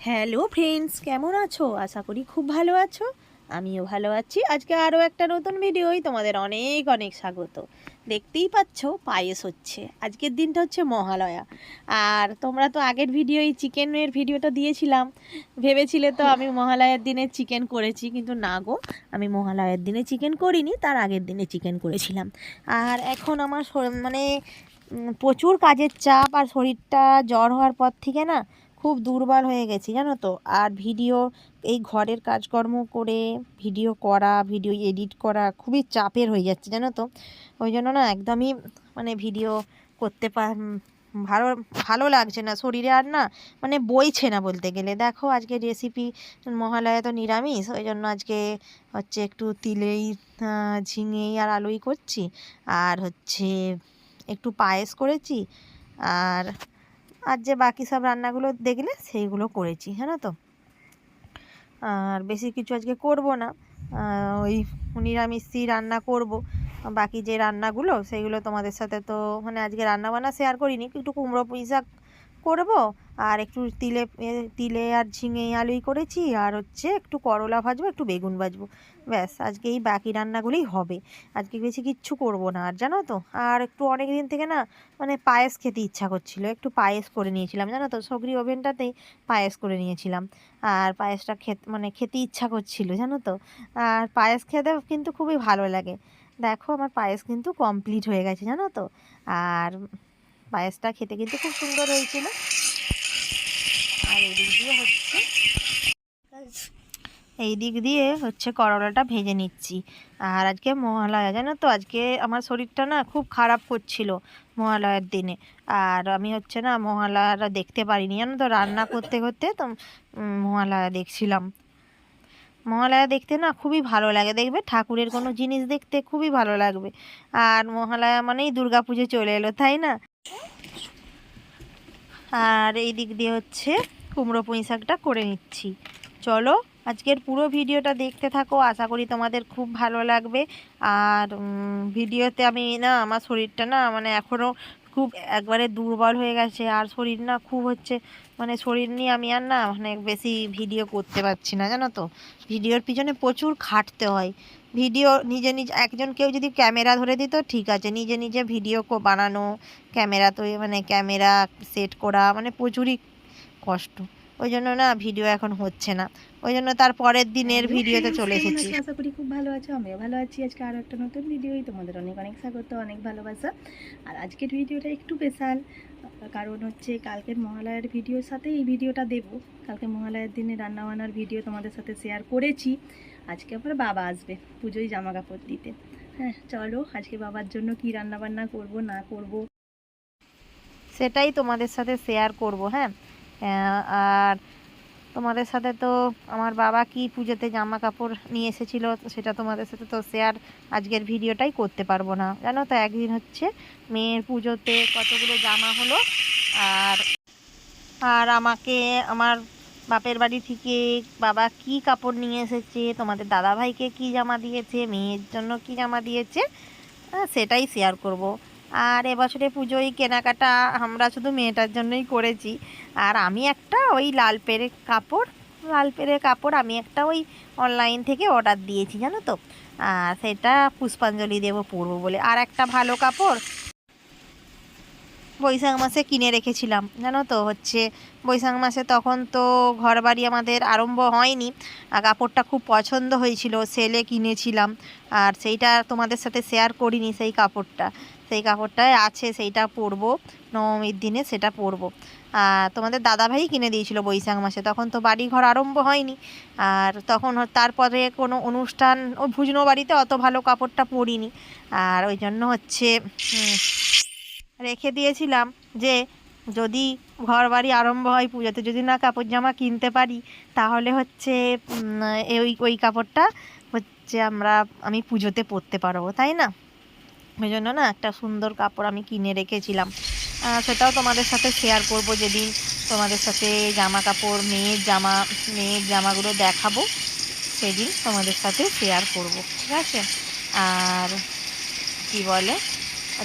Hello friends, কেমন আছো? আশা করি খুব ভালো আছো। আমিও ভালো আছি। আজকে আরও একটা নতুন ভিডিওই তোমাদের অনেক অনেক স্বাগত। দেখতেই পাচ্ছ, পায়েস হচ্ছে। আজকের দিনটা হচ্ছে মহালয়া। আর তোমরা তো আগের ভিডিওই চিকেনের ভিডিওটা দিয়েছিলাম। ভেবেছিলে তো আমি মহালয়ার দিনে চিকেন করেছি, কিন্তু না গো, আমি মহালয়ার দিনে চিকেন করিনি, তার আগের দিনে চিকেন করেছিলাম। আর এখন আমার মানে প্রচুর কাজের চাপ, আর শরীরটা জ্বর হওয়ার পর থেকে না খুব দুর্বল হয়ে গেছি, জানো তো? আর ভিডিও, এই ঘরের কাজকর্ম করে ভিডিও করা, ভিডিও এডিট করা খুবই চাপের হয়ে যাচ্ছে, জানো তো? ওই জন্য না একদমই মানে ভিডিও করতে পার ভালো ভালো লাগছে না। শরীরে আর না মানে বইছে না বলতে গেলে। দেখো আজকে রেসিপি মহালয়া তো নিরামিষ, ওই জন্য আজকে হচ্ছে একটু তিলেই ঝিঙেই আর আলুই করছি। আর হচ্ছে একটু পায়েস করেছি, আর আর যে বাকি সব রান্নাগুলো দেখলে সেইগুলো করেছি হ্যাঁ তো? আর বেশি কিছু আজকে করব না। ওই নিরামিষই রান্না করব। বাকি যে রান্নাগুলো সেইগুলো তোমাদের সাথে তো মানে আজকে রান্না বান্না শেয়ার করিনি, একটু কুমড়ো পুঁই শাক করব। আর একটু তিলে তিলে আর ঝিঙে আলুই করেছি, আর হচ্ছে একটু করলা ভাজবো, একটু বেগুন ভাজবো। ব্যাস, আজকে এই বাকি রান্নাগুলোই হবে। আজকে বেশি কিচ্ছু করব না, আর জানো তো? আর একটু অনেক দিন থেকে না মানে পায়েস খেতে ইচ্ছা করছিল। একটু পায়েস করে নিয়েছিলাম, জানো তো? সগরি ওভেনটাতেই পায়েস করে নিয়েছিলাম। আর পায়েসটা খেতে মানে খেতে ইচ্ছা করছিল, জানো তো? আর পায়েস খেতে কিন্তু খুবই ভালো লাগে। দেখো, আমার পায়েস কিন্তু কমপ্লিট হয়ে গেছে, জানো তো? আর পায়েসটা খেতে কিন্তু খুব সুন্দর হয়েছিল। আর এদিক দিয়ে হচ্ছে এই দিক দিয়ে হচ্ছে করলাটা ভেজে নিচ্ছি। আর আজকে মহালয়া, জানো তো? আজকে আমার শরীরটা না খুব খারাপ করছিল মহালয়ার দিনে। আর আমি হচ্ছে না মহালয়াটা দেখতে পারিনি। জানো তো? রান্না করতে করতে তো মহালয়া দেখছিলাম। মহালয়া দেখতে না খুবই ভালো লাগে। দেখবে ঠাকুরের কোনো জিনিস দেখতে খুবই ভালো লাগবে। আর মহালয়া মানেই পুজো চলে এলো, তাই না? আর এই দিক দিয়ে হচ্ছে কুমড়ো পুঁই শাকটা করে নিচ্ছি। চলো, আজকের পুরো ভিডিওটা দেখতে থাকো, আশা করি তোমাদের খুব ভালো লাগবে। আর ভিডিওতে আমি না, আমার শরীরটা না মানে এখনও খুব একবারে দুর্বল হয়ে গেছে। আর শরীর না খুব হচ্ছে মানে শরীর নিয়ে আমি আর না মানে বেশি ভিডিও করতে পারছি না, জানো তো? ভিডিওর পিছনে প্রচুর খাটতে হয়। ভিডিও নিজে নিজে, একজন কেউ যদি ক্যামেরা ধরে দিত, ঠিক আছে, নিজে নিজে ভিডিও বানানো, ক্যামেরা তো মানে ক্যামেরা সেট করা মানে প্রচুরই কষ্ট। ওই জন্য না ভিডিও এখন হচ্ছে না। ওই জন্য তার পরের দিনের ভিডিওতে চলে এসেছি। আশা করি খুব ভালো আছো আমিও ভালো আছি। আজকে আরও একটা নতুন ভিডিওই তোমাদের অনেক অনেক স্বাগত অনেক ভালোবাসা। আর আজকের ভিডিওটা একটু স্পেশাল কারণ হচ্ছে কালকের মহালয়ার ভিডিওর সাথে এই ভিডিওটা দেব। কালকে মহালয়ার দিনে রান্নাবান্নার ভিডিও তোমাদের সাথে শেয়ার করেছি। আজকে আবার বাবা আসবে পুজোয় জামা কাপড় দিতে। হ্যাঁ চলো আজকে বাবার জন্য কি রান্নাবান্না করব না করব? সেটাই তোমাদের সাথে শেয়ার করব হ্যাঁ। আর তোমাদের সাথে তো আমার বাবা কি পুজোতে জামা কাপড় নিয়ে এসেছিল সেটা তোমাদের সাথে তো শেয়ার আজকের ভিডিওটাই করতে পারব না। জানো তো একদিন হচ্ছে মেয়ের পুজোতে কতগুলো জামা হলো আর আর আমাকে আমার বাপের বাড়ি থেকে বাবা কি কাপড় নিয়ে এসেছে, তোমাদের দাদা ভাইকে কি জামা দিয়েছে, মেয়ের জন্য কি জামা দিয়েছে সেটাই শেয়ার করব। আর এবছরে পুজোয় কেনাকাটা আমরা শুধু মেয়েটার জন্যই করেছি। আর আমি একটা ওই লাল পেরে কাপড়, লাল পেরে কাপড় আমি একটা ওই অনলাইন থেকে অর্ডার দিয়েছি, জানো তো? আর সেটা পুষ্পাঞ্জলি দেবো পরবো বলে। আর একটা ভালো কাপড় বৈশাখ মাসে কিনে রেখেছিলাম, জানো তো? হচ্ছে বৈশাখ মাসে তখন তো ঘর বাড়ি আমাদের আরম্ভ হয়নি। আর কাপড়টা খুব পছন্দ হয়েছিল সেলে কিনেছিলাম। আর সেইটা তোমাদের সাথে শেয়ার করিনি সেই কাপড়টা। সেই কাপড়টাই আছে, সেইটা পরবো, নবমীর দিনে সেটা পরবো। আর তোমাদের দাদাভাই কিনে দিয়েছিল বৈশাখ মাসে, তখন তো বাড়ি ঘর আরম্ভ হয়নি। আর তখন তারপরে কোনো অনুষ্ঠান ও ভুজনো বাড়িতে অত ভালো কাপড়টা পরিনি। আর ওই জন্য হচ্ছে রেখে দিয়েছিলাম যে যদি ঘর বাড়ি আরম্ভ হয় পুজোতে, যদি না কাপড় জামা কিনতে পারি, তাহলে হচ্ছে ওই ওই কাপড়টা হচ্ছে আমরা, আমি পুজোতে পরতে পারব, তাই না? ওই জন্য না একটা সুন্দর কাপড় আমি কিনে রেখেছিলাম। সেটাও তোমাদের সাথে শেয়ার করব যেদিন তোমাদের সাথে জামা কাপড়, মেয়ের জামা, মেয়ের জামাগুলো দেখাবো, সেদিন তোমাদের সাথে শেয়ার করব, ঠিক আছে? আর কি বলে?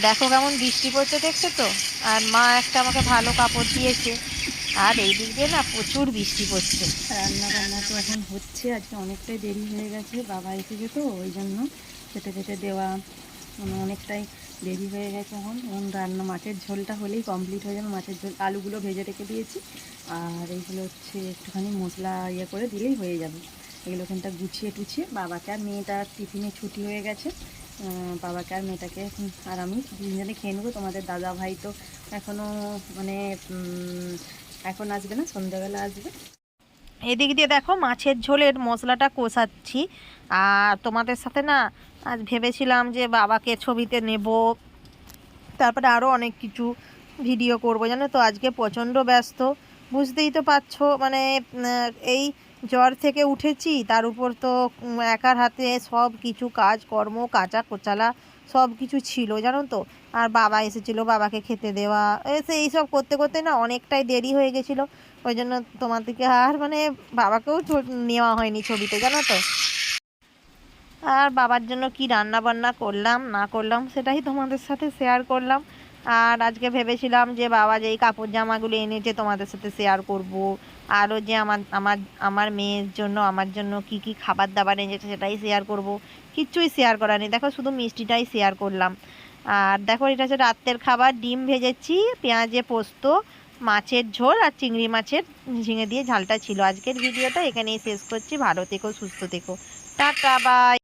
দেখো কেমন বৃষ্টি পড়ছে, দেখছ তো? আর মা একটা আমাকে ভালো কাপড় দিয়েছে। আর এই দিক দিয়ে না প্রচুর বৃষ্টি পড়ছে। রান্না বান্না তো এখন হচ্ছে, আজকে অনেকটাই দেরি হয়ে গেছে, বাবা এসেছে তো, ওই জন্য খেতে খেতে দেওয়া মানে অনেকটাই দেরি হয়ে গেছে এখন। এখন রান্না মাছের ঝোলটা হলেই কমপ্লিট হয়ে যাবে। মাছের ঝোল, আলুগুলো ভেজে রেখে দিয়েছি। আর এইগুলো হচ্ছে একটুখানি মশলা ইয়ে করে দিলেই হয়ে যাবে। এগুলো ওখানটা গুছিয়ে টুছিয়ে বাবাকে আর মেয়েটা টিফিনে ছুটি হয়ে গেছে। বাবাকে আর মেয়েটাকে আর আমি দুজনে খেয়ে নেব। তোমাদের দাদা ভাই তো এখনও মানে এখন আসবে না, সন্ধ্যাবেলা আসবে। এদিক দিয়ে দেখো মাছের ঝোলের মশলাটা কষাচ্ছি। আর তোমাদের সাথে না, আজ ভেবেছিলাম যে বাবাকে ছবিতে নেব। তারপরে আরও অনেক কিছু ভিডিও করব, জানো তো? আজকে প্রচণ্ড ব্যস্ত। বুঝতেই তো পারছ মানে এই জ্বর থেকে উঠেছি, তার উপর তো একার হাতে সব কিছু কাজ, কর্ম, কাঁচা কোচালা সব কিছু ছিল জানো তো? আর বাবা এসেছিল, বাবাকে খেতে দেওয়া এসে এইসব করতে করতে না অনেকটাই দেরি হয়ে গেছিল। ওই জন্য তোমার থেকে আর মানে বাবাকেও নেওয়া হয়নি ছবিতে, জানো তো? আর বাবার জন্য কি রান্না বান্না করলাম, না করলাম, সেটাই তোমাদের সাথে শেয়ার করলাম। আর আজকে ভেবেছিলাম যে বাবা যে এই কাপড় জামাগুলো এনেছে তোমাদের সাথে শেয়ার করব আরও যে আমার আমার আমার মেয়ের জন্য, আমার জন্য কি কি খাবার দাবার এনেছে সেটাই শেয়ার করব। কিচ্ছুই শেয়ার করা নেই। দেখো, শুধু মিষ্টিটাই শেয়ার করলাম। আর দেখো, এটা হচ্ছে রাত্রের খাবার। ডিম ভেজেছি, পেঁয়াজে পোস্ত, মাছের ঝোল আর চিংড়ি মাছের ঝিঙে দিয়ে ঝালটা ছিল। আজকের ভিডিওটা এখানেই শেষ করছি। ভালো থেকো, সুস্থ থেকো। Tata bye